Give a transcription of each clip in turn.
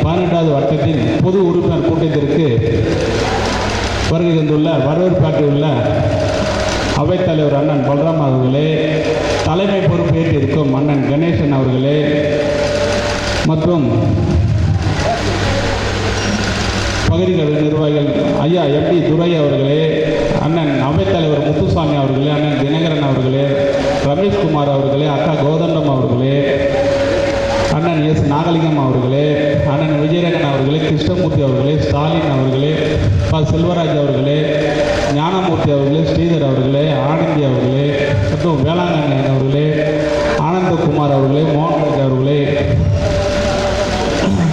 பன்னெண்டாவது பதினெட்டாவது வட்டத்தின் பொது உறுப்பினர் கூட்டத்திற்கு வருகை தந்துள்ள வரவேற்பாற்றியுள்ள அவைத்தலைவர் அண்ணன் பலராம் அவர்களே தலைமை பொறுப்பேற்றிருக்கும் அண்ணன் கணேசன் அவர்களே மற்றும் பகுதிகள் நிர்வாகிகள் ஐயா எம்பி துரை அவர்களே அண்ணன் அவைத்தலைவர் முத்துசாமி அவர்களே அண்ணன் தினகரன் அவர்களே ரமேஷ்குமார் அவர்களே அக்கா கோதண்டம் அவர்களே அண்ணன் எஸ் நாகலிங்கம் அவர்களே அண்ணன் விஜயரங்கன் அவர்களே கிருஷ்ணமூர்த்தி அவர்களே ஸ்டாலின் அவர்களே ப செல்வராஜ் அவர்களே ஞானமூர்த்தி அவர்களே ஸ்ரீதர் அவர்களே ஆனந்தி அவர்களே மற்றும் வேளாங்கண்ணன் அவர்களே ஆனந்தகுமார் அவர்களே மோகன்ராஜ் அவர்களே.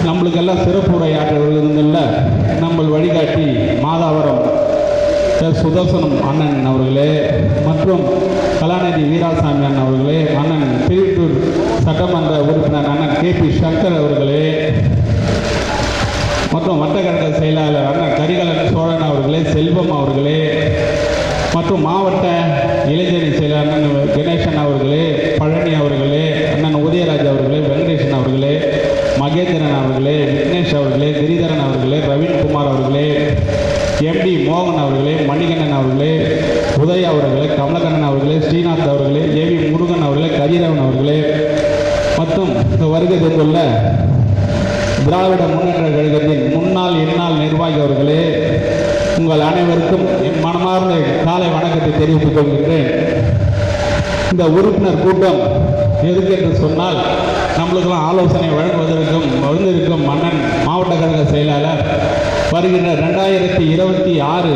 நம்மளுக்கெல்லாம் சிறப்பு உரையாற்ற வருகிறதில்ல நம்ம வழிகாட்டி மாதாவரம். சுதர்சனம் அண்ணன் அவர்களே மற்றும் கலாநிதி வீராசாமி அண்ணன் அவர்களே அண்ணன் திருவிட்டூர் சட்டமன்ற உறுப்பினர் அண்ணன் கே பி சங்கர் அவர்களே மற்றும் வட்டக்கழக செயலாளர் அண்ணன் கரிகலன் சோழன் அவர்களே செல்வம் அவர்களே மற்றும் மாவட்ட இளைஞரணி செயலாளர் அண்ணன் கணேசன் அவர்களே பழனி அவர்களே அண்ணன் உதயராஜ் அவர்களே வெங்கடேசன் அவர்களே மகேந்திரன் அவர்களே விக்னேஷ் அவர்களே கிரிதரன் அவர்களே ரவீன்குமார் அவர்களே எம்டி மோகன் அவர்களே மணிகண்டன் அவர்களே உதய் அவர்களே கமலக்கண்ணன் அவர்களே ஸ்ரீநாத் அவர்களே ஏவி முருகன் அவர்களே கதிரவன் அவர்களே. மற்றும் இந்த வருகை தந்துள்ள திராவிட முன்னேற்ற கழகத்தின் முன்னாள் இந்நாள் நிர்வாகி அவர்களே உங்கள் அனைவருக்கும் என் மனமார்ந்த காலை வணக்கத்தை தெரிவித்துக் கொள்கின்றேன். இந்த உறுப்பினர் கூட்டம் எதுக்கு என்று சொன்னால் நம்மளுக்கெல்லாம் ஆலோசனை வழங்குவதற்கும் வந்திருக்கும் மன்னன் மாவட்ட கழக செயலாளர் வருகின்ற ரெண்டாயிரத்தி இருபத்தி ஆறு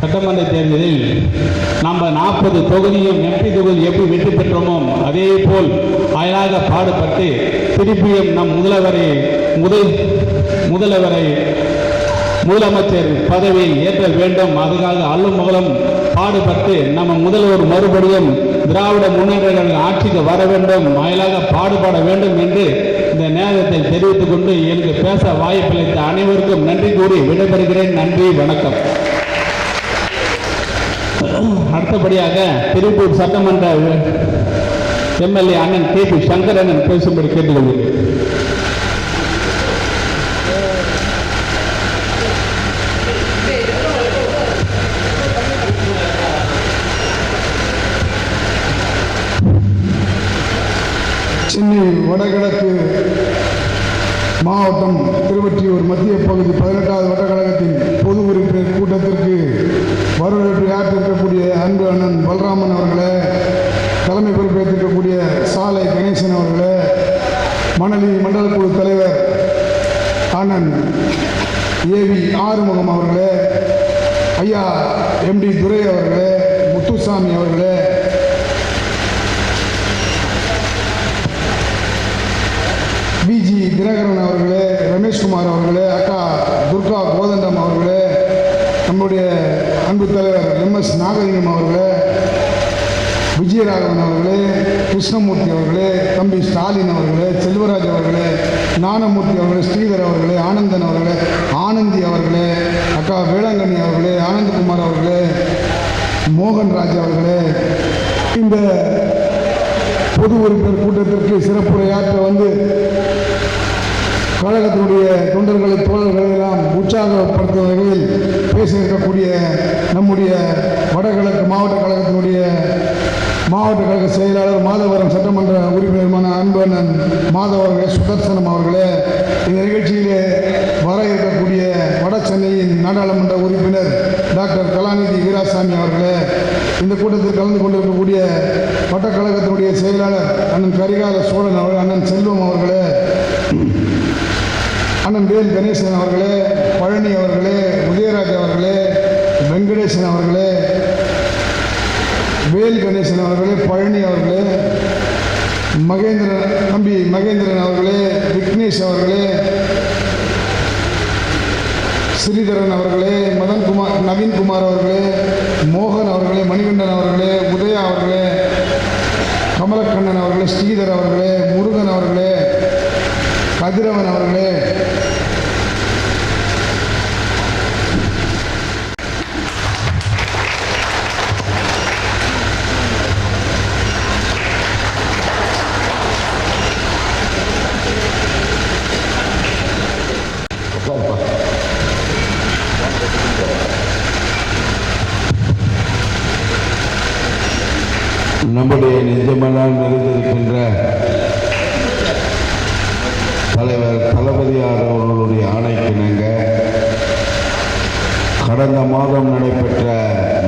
சட்டமன்ற தேர்தலில் நம்ம நாற்பது தொகுதியும் எம்பி தொகுதி எப்படி வெற்றி பெற்றோமோ அதே போல் அயலாக பாடுபட்டு திருப்பியும் நம் முதல்வரை முதல் முதல்வரை முதலமைச்சர் பதவியை ஏற்ற வேண்டும். அதுக்காக அல்லும் மகளும் பாடுபட்டு நம்ம முதல்வர் மறுபடியும் திராவிட முன்னேற்ற ஆட்சிக்கு வர வேண்டும் வாயிலாக பாடுபட வேண்டும் என்று இந்த நேரத்தை தெரிவித்துக் கொண்டு எனக்கு பேச வாய்ப்பளித்த அனைவருக்கும் நன்றி கூறி விடைபெறுகிறேன். நன்றி வணக்கம். அடுத்தபடியாக திருப்பூர் சட்டமன்ற எம்எல்ஏ அண்ணன் கே பி அண்ணன் பேசும்படி கேட்டுக்கொள்கிறேன். சென்னை வடகிழக்கு மாவட்டம் திருவற்றியூர் மத்திய பகுதி பதினெட்டாவது வட்டக்கழகத்தின் பொது உறுப்பினர் கூட்டத்திற்கு வரவேற்பு ஆற்றிருக்கக்கூடிய அன்பு அண்ணன் பலராமன் அவர்களே தலைமை பொறுப்பேற்றிருக்கக்கூடிய சாலை கணேசன் அவர்களே மணலி மண்டல குழு தலைவர் அண்ணன் ஏவி ஆறுமுகம் அவர்களே ஐயா எம்டி துரை அவர்களே முத்துசாமி அவர்களே தினகரன் அவர்களே ரமேஷ்குமார் அவர்களே அக்கா துர்கா கோதண்டம் அவர்களே நம்முடைய அன்பு தலைவர் எம் எஸ் நாகலிங்கம் அவர்களே விஜயராகவன் அவர்களே கிருஷ்ணமூர்த்தி அவர்களே தம்பி ஸ்டாலின் அவர்களே செல்வராஜ் அவர்களே ஞானமூர்த்தி அவர்களே ஸ்ரீதர் அவர்களே ஆனந்தன் அவர்களே ஆனந்தி அவர்களே அக்கா வேளாங்கண்ணி அவர்களே ஆனந்தகுமார் அவர்களே மோகன்ராஜ் அவர்களே இந்த பொது உறுப்பினர் கூட்டத்திற்கு சிறப்புரையாற்ற வந்து கழகத்தினுடைய தொண்டர்களை தோழர்களை எல்லாம் உற்சாகப்படுத்தும் வகையில் பேசியிருக்கக்கூடிய நம்முடைய வடகிழக்கு மாவட்ட கழகத்தினுடைய மாவட்ட கழக செயலாளர் மாதவரம் சட்டமன்ற உறுப்பினருமான அன்பு மாதவர்கள் சுதர்சனம் அவர்களே இந்த நிகழ்ச்சியிலே வர இருக்கக்கூடிய வட சென்னையின் நாடாளுமன்ற உறுப்பினர் டாக்டர் கலாநிதி வீராசாமி அவர்களே இந்த கூட்டத்தில் கலந்து கொண்டிருக்கக்கூடிய வட்டக்கழகத்தினுடைய செயலாளர் அண்ணன் கரிகால சோழன் அவர்கள் அண்ணன் செல்வம் அவர்களே அண்ணன் வேல் கணேசன் அவர்களே பழனி அவர்களே உதயராஜ் அவர்களே வெங்கடேசன் அவர்களே வேல் கணேசன் அவர்களே பழனி அவர்களே மகேந்திரன் தம்பி மகேந்திரன் அவர்களே விக்னேஷ் அவர்களே ஸ்ரீதரன் அவர்களே மதன்குமார் நவீன்குமார் அவர்களே மோகன் அவர்களே மணிகண்டன் அவர்களே உதயா அவர்களே கமலக்கண்ணன் அவர்களே ஸ்ரீதர் அவர்களே முருகன் அவர்களே கதிரவன் அவர்களே. நம்முடைய நெஞ்சமெல்லாம் நிறைந்திருக்கின்ற கடந்த மாதம் நடைபெற்ற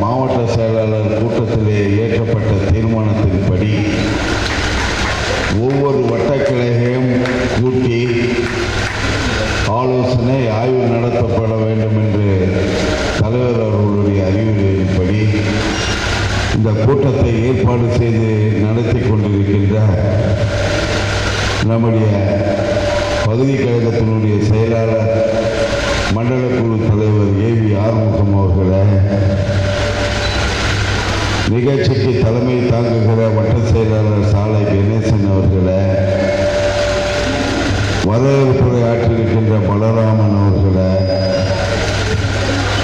மாவட்ட செயலாளர் கூட்டத்திலே ஏற்றப்பட்ட தீர்மானத்தின்படி ஒவ்வொரு வட்டக்கிளையையும் கூட்டி ஆலோசனை ஆய்வு நடத்தப்பட வேண்டும் என்று தலைவர் அவர்களுடைய அறிவுரையின்படி இந்த கூட்டத்தை ஏற்பாடு செய்து நடத்தி கொண்டிருக்கின்ற நம்முடைய பகுதி கழகத்தினுடைய செயலாளர் மண்டல குழு தலைவர் ஆறுமுகம் அவர்களை நிகழ்ச்சிக்கு தலைமை தாங்குகிற வட்ட செயலாளர் சாலை கணேசன் அவர்களை வரவேற்புரை ஆற்றியிருக்கின்ற பலராமன் அவர்களை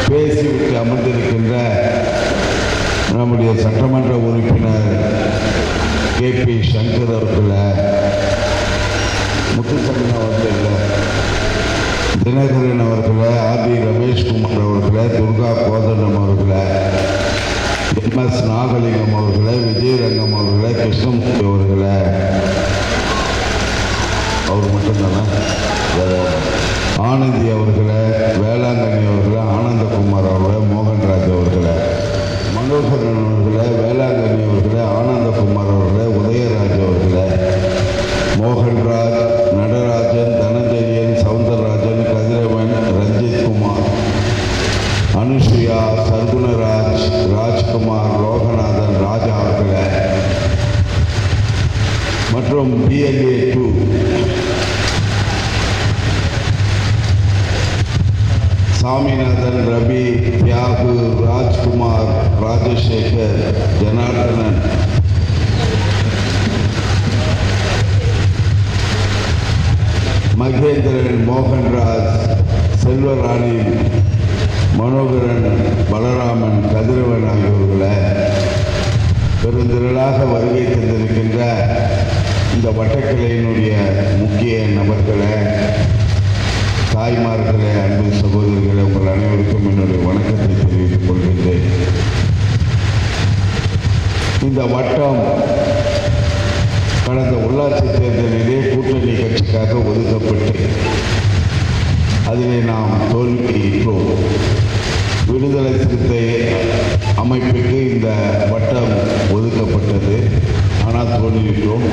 பேசிவிட்டு அமர்ந்திருக்கின்ற நம்முடைய சட்டமன்ற உறுப்பினர் கே பி சங்கர் அவர்களை முத்துசங்கன் அவர்கள் தினகரன் அவர்களை ஆர் டி ரமேஷ்குமார் அவர்களை துர்கா கோதண்டம் அவர்களை எம் எஸ் நாகலிங்கம் அவர்களை விஜயரங்கம் அவர்களை கிருஷ்ணமூர்த்தி அவர்களை. அவர் மட்டும்தானே? ஆனந்தி அவர்களை வேளாங்கண்ணி அவர்களை ஆனந்தகுமார் அவர்களை மோகன்ராஜ் அவர்களை மனோகரன் அவர்களை அனுசுயா சர்குணராஜ் ராஜ்குமார் லோகநாதன் ராஜா அவர்களை. மற்றும் பிஎல்ஏ டூ சாமிநாதன் ரவி தியாகு ராஜ்குமார் ராஜசேகர் ஜனார்தனன் மகேந்திரன் மோகன்ராஜ் செல்வராணி மனோகரன் பலராமன் கதிரவன் ஆகியோர்களை பெருந்திரளாக வருகை தந்திருக்கின்ற இந்த வட்டக்கிளையினுடைய முக்கிய நபர்களை தாய்மார்களே அன்பு சகோதரர்களே உங்கள் அனைவருக்கும் என்னுடைய வணக்கத்தை தெரிவித்துக் கொள்கின்றேன். இந்த வட்டம் கடந்த உள்ளாட்சி தேர்தலிலே கூட்டணி கட்சிக்காக ஒதுக்கப்பட்டு அதிலே நாம் தோல்வியிட்டோம் விடுதலை சிறுத்தை அமைப்புக்கு இந்த வட்டம் ஒதுக்கப்பட்டது. ஆனால் தோல்வியுற்றோம்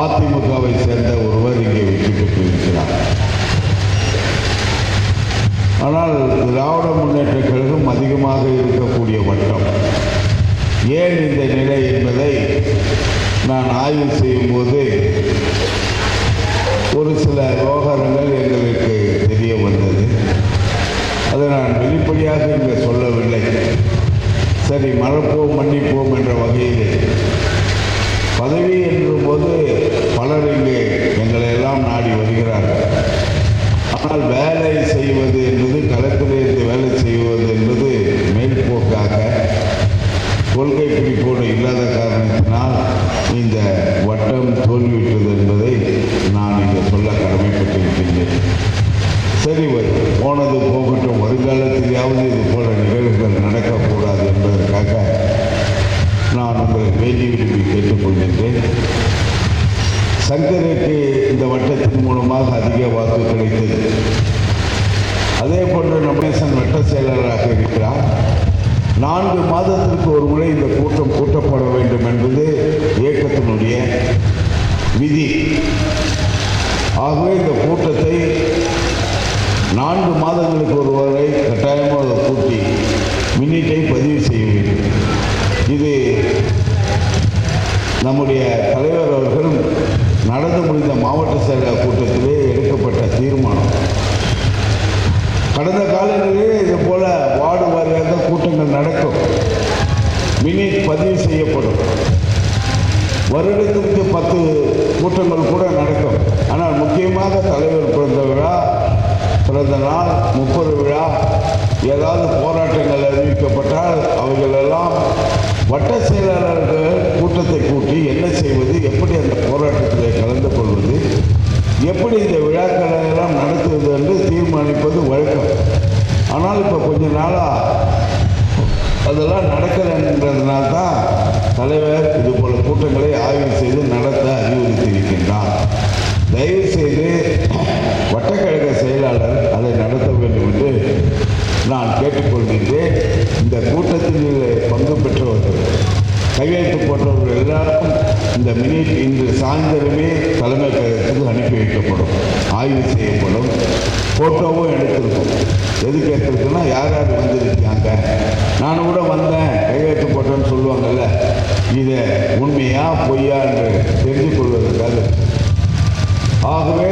அதிமுகவை சேர்ந்த ஒருவர் இங்கே வெற்றி பெற்றிருக்கிறார். ஆனால் திராவிட முன்னேற்ற கழகம் அதிகமாக இருக்கக்கூடிய வட்டம். ஏன் இந்த நிலை என்பதை நான் ஆய்வு செய்யும்போது ஒரு சில விவகாரங்கள் சரி மறப்போம் மன்னிப்போம் என்ற வகையில். பதவி என்றும்போது பலர் இங்கே எங்களை எல்லாம் நாடி வருகிறார்கள். ஆனால் வேலை செய்வது என்பது களத்திலே இருந்து வேலை செய்வது என்பது மேல்போக்காக கொள்கை பிடிப்போடு இல்லாத காரணத்தினால் இந்த வட்டம் தோல்விவிட்டது என்பதை நான் இங்கே சொல்ல கடமைப்பட்டிருக்கின்றேன். சரி போனது போகட்டும். வருங்காலத்திலேயாவது இது போல சங்கருக்கு இந்த வட்டத்தின் மூலமாக அதிக வாக்கு கிடைத்தது. அதே போன்று நம்மேசன் வட்ட செயலாளராக இருக்கிறார். நான்கு மாதத்திற்கு ஒரு முறை இந்த கூட்டம் கூட்டப்பட வேண்டும் என்பது இயக்கத்தினுடைய விதி. ஆகவே இந்த கூட்டத்தை நான்கு மாதங்களுக்கு ஒரு முறை கட்டாயமாக அதை கூட்டி மினிட்டை பதிவு செய்ய வேண்டும் இது நம்முடைய தலைவர் அவர்கள் நடந்து முடிந்த மாவட்ட செயலக கூட்டத்திலே எடுக்கப்பட்ட தீர்மானம் கடந்த காலங்களிலே இது போல வார்டு வாரியாக கூட்டங்கள் நடக்கும். மினிட் பதிவு செய்யப்படும். வருடத்திற்கு பத்து கூட்டங்கள் கூட நடக்கும். ஆனால் முக்கியமாக தலைவர் பிறந்த விழா பிறந்த நாள் முப்பது விழா ஏதாவது போராட்டங்கள் அறிவிக்கப்பட்டால் அவர்களெல்லாம் வட்ட செயலாளர்கள் கூட்டத்தை கூட்டி என்ன செய்வது எப்படி அந்த போராட்டத்தில் கலந்து கொள்வது எப்படி இந்த விழாக்களை எல்லாம் நடத்துவது என்று தீர்மானிப்பது வழக்கம். ஆனால் இப்போ கொஞ்ச நாளாக அதெல்லாம் நடக்கலைன்றதுனால தான் தலைவர் இது போல கூட்டங்களை ஆய்வு செய்து நடத்த அறிவுறுத்தியிருக்கின்றார். தயவு செய்து வட்டக்கழக செயலாளர் அதை நடத்த வேண்டும் என்று நான் கேட்டுக்கொள்கின்றேன். இந்த கூட்டத்தில் கையெழுத்து போட்டவர்கள் எல்லாருக்கும் இந்த மினிட் இன்று சாயந்தரமே தலைமை கழகத்துக்கு அனுப்பி வைக்கப்படும். ஆய்வு செய்யப்படும். ஃபோட்டோவும் எடுத்திருக்கும். எதுக்கு எடுத்திருக்குன்னா யார் யார் வந்திருக்காங்க? நான் கூட வந்தேன். கையெழுத்து போட்டேன்னு சொல்லுவாங்கல்ல. இதை உண்மையா பொய்யா என்று தெரிந்து கொள்வதற்காக. ஆகவே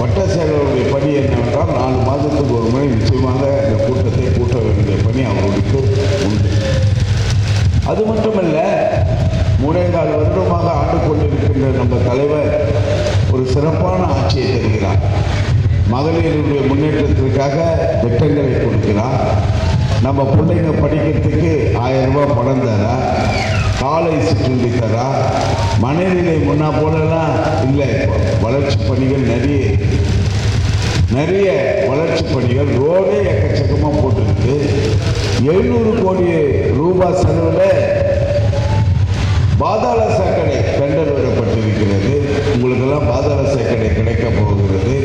வட்ட செயலருடைய பணி என்னவென்றால் நாலு மாதத்துக்கு ஒரு முறை நிச்சயமாக இந்த கூட்டத்தை கூட்ட வேண்டிய பணி அவர்களுக்கு அது மட்டுமல்ல மூணே கால் வருடமாக ஆண்டு கொண்டிருக்கின்ற நம்ம தலைவர் ஒரு சிறப்பான ஆட்சியை தருகிறார். மகளிருடைய முன்னேற்றத்திற்காக திட்டங்களை கொடுக்கிறார். நம்ம பிள்ளைங்க படிக்கிறதுக்கு ஆயிரம் ரூபாய் பணம் தரா காலை சிற்றுண்டி தரா மனநிலை முன்னா போலலாம் இல்லை. இப்போ வளர்ச்சி பணிகள் நிறைய நிறைய வளர்ச்சி பணிகள் ரோடே எக்கச்சக்கமாக போட்டுருக்கு. எழுநூறு கோடி ரூபாய் செலவில் பாதாள சாக்கடை டெண்டர் விடப்பட்டிருக்கிறது. உங்களுக்கெல்லாம் பாதாள சாக்கடை கிடைக்க போகிறது.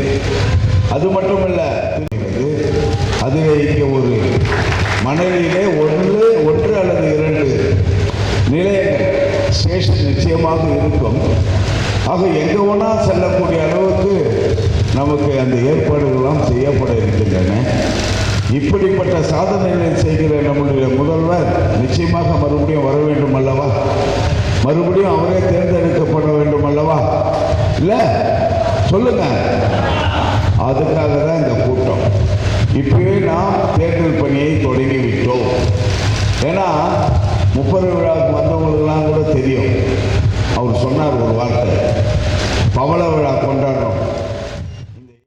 அது மட்டுமல்ல அதிலே இங்கே ஒரு மணலிலே ஒன்று ஒன்று அல்லது இரண்டு நிலையங்கள் ஸ்டேஷன் நிச்சயமாக இருக்கும். ஆக எங்கே ஒன்றா செல்லக்கூடிய அளவுக்கு நமக்கு அந்த ஏற்பாடுகள்லாம் செய்யப்பட இருக்கின்றன. இப்படிப்பட்ட சாதனைகளை செய்கிற நம்முடைய முதல்வர் நிச்சயமாக மறுபடியும் வர வேண்டும் அல்லவா? மறுபடியும் அவரே தேர்ந்தெடுக்கப்பட வேண்டும் அல்லவா? இல்லை சொல்லுங்க. அதுக்காக தான் இந்த கூட்டம். இப்பயே நாம் தேர்தல் பணியை தொடங்கி விட்டோம் ஏன்னா முப்பது விழாவுக்கு வந்தவங்களுக்கெல்லாம் கூட தெரியும். அவர் சொன்னார் ஒரு வார்த்தை. பவள விழா கொண்டாடுறோம்.